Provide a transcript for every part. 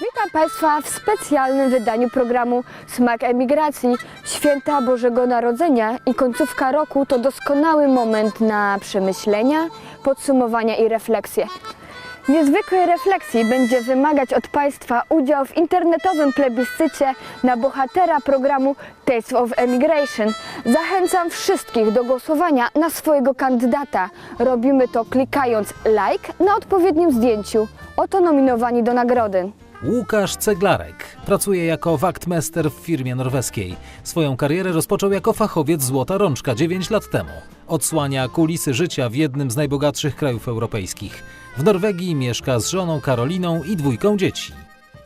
Witam Państwa w specjalnym wydaniu programu Smak Emigracji. Święta Bożego Narodzenia i końcówka roku to doskonały moment na przemyślenia, podsumowania i refleksje. Niezwykłej refleksji będzie wymagać od Państwa udział w internetowym plebiscycie na bohatera programu Taste of Emigration. Zachęcam wszystkich do głosowania na swojego kandydata. Robimy to klikając like na odpowiednim zdjęciu. Oto nominowani do nagrody. Łukasz Ceglarek pracuje jako waktmester w firmie norweskiej. Swoją karierę rozpoczął jako fachowiec Złota Rączka 9 lat temu. Odsłania kulisy życia w jednym z najbogatszych krajów europejskich. W Norwegii mieszka z żoną Karoliną i dwójką dzieci.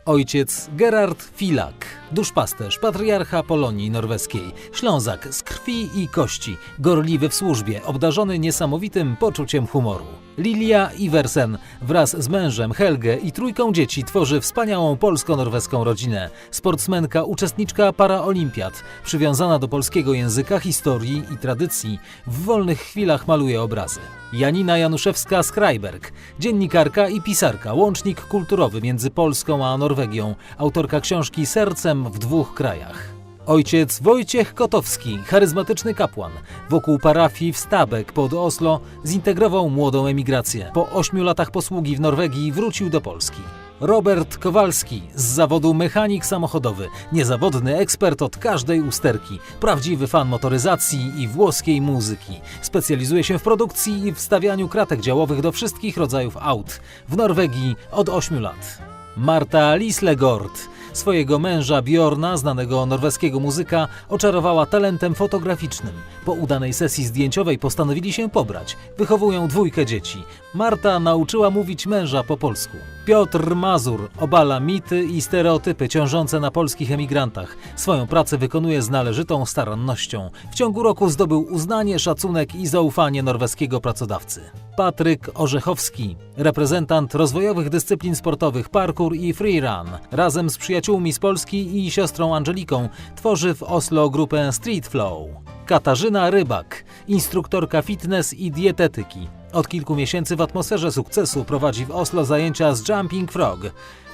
Ojciec Gerard Filak, duszpasterz, patriarcha Polonii norweskiej, Ślązak z krwi i kości, gorliwy w służbie, obdarzony niesamowitym poczuciem humoru. Lilia Iversen wraz z mężem Helge i trójką dzieci tworzy wspaniałą polsko-norweską rodzinę. Sportsmenka, uczestniczka paraolimpiad, przywiązana do polskiego języka, historii i tradycji, w wolnych chwilach maluje obrazy. Janina Januszewska-Skrajberg, dziennikarka i pisarka, łącznik kulturowy między Polską a Norwegią, autorka książki Sercem w dwóch krajach. Ojciec Wojciech Kotowski, charyzmatyczny kapłan, wokół parafii w Stabek pod Oslo zintegrował młodą emigrację. Po ośmiu latach posługi w Norwegii wrócił do Polski. Robert Kowalski z zawodu mechanik samochodowy, niezawodny ekspert od każdej usterki, prawdziwy fan motoryzacji i włoskiej muzyki. Specjalizuje się w produkcji i wstawianiu kratek działowych do wszystkich rodzajów aut. W Norwegii od 8 lat. Marta Lislegord swojego męża Bjorna, znanego norweskiego muzyka, oczarowała talentem fotograficznym. Po udanej sesji zdjęciowej postanowili się pobrać. Wychowują dwójkę dzieci. Marta nauczyła mówić męża po polsku. Piotr Mazur obala mity i stereotypy ciążące na polskich emigrantach. Swoją pracę wykonuje z należytą starannością. W ciągu roku zdobył uznanie, szacunek i zaufanie norweskiego pracodawcy. Patryk Orzechowski, reprezentant rozwojowych dyscyplin sportowych parkour i freerun, razem z przyjaciółmi z Polski i siostrą Angeliką tworzy w Oslo grupę Street Flow. Katarzyna Rybak, instruktorka fitness i dietetyki. Od kilku miesięcy w atmosferze sukcesu prowadzi w Oslo zajęcia z Jumping Frog.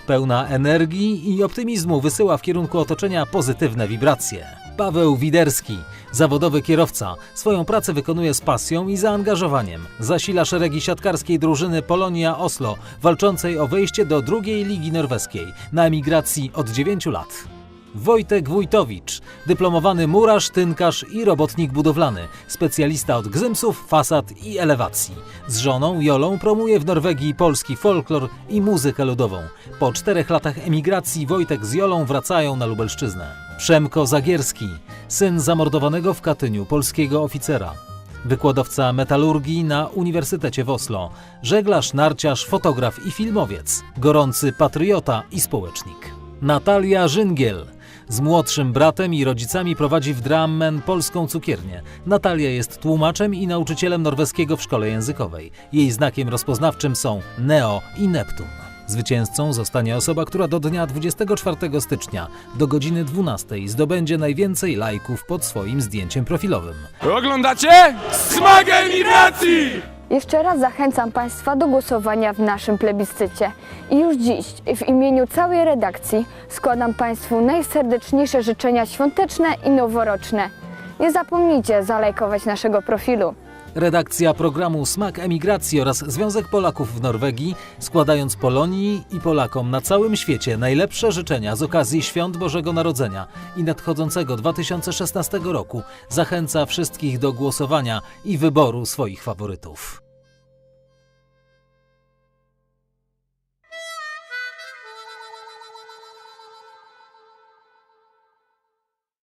Pełna energii i optymizmu wysyła w kierunku otoczenia pozytywne wibracje. Paweł Widerski, zawodowy kierowca, swoją pracę wykonuje z pasją i zaangażowaniem. Zasila szeregi siatkarskiej drużyny Polonia Oslo, walczącej o wejście do drugiej ligi norweskiej, na emigracji od 9 lat. Wojtek Wójtowicz, dyplomowany murarz, tynkarz i robotnik budowlany, specjalista od gzymsów, fasad i elewacji. Z żoną Jolą promuje w Norwegii polski folklor i muzykę ludową. Po czterech latach emigracji Wojtek z Jolą wracają na Lubelszczyznę. Przemko Zagierski, syn zamordowanego w Katyniu polskiego oficera. Wykładowca metalurgii na Uniwersytecie w Oslo, żeglarz, narciarz, fotograf i filmowiec, gorący patriota i społecznik. Natalia Żyngiel. Z młodszym bratem i rodzicami prowadzi w Drammen polską cukiernię. Natalia jest tłumaczem i nauczycielem norweskiego w szkole językowej. Jej znakiem rozpoznawczym są Neo i Neptun. Zwycięzcą zostanie osoba, która do dnia 24 stycznia do godziny 12 zdobędzie najwięcej lajków pod swoim zdjęciem profilowym. Oglądacie? Smak emigracji! Jeszcze raz zachęcam Państwa do głosowania w naszym plebiscycie. I już dziś w imieniu całej redakcji składam Państwu najserdeczniejsze życzenia świąteczne i noworoczne. Nie zapomnijcie zalajkować naszego profilu. Redakcja programu Smak Emigracji oraz Związek Polaków w Norwegii, składając Polonii i Polakom na całym świecie najlepsze życzenia z okazji Świąt Bożego Narodzenia i nadchodzącego 2016 roku, zachęca wszystkich do głosowania i wyboru swoich faworytów.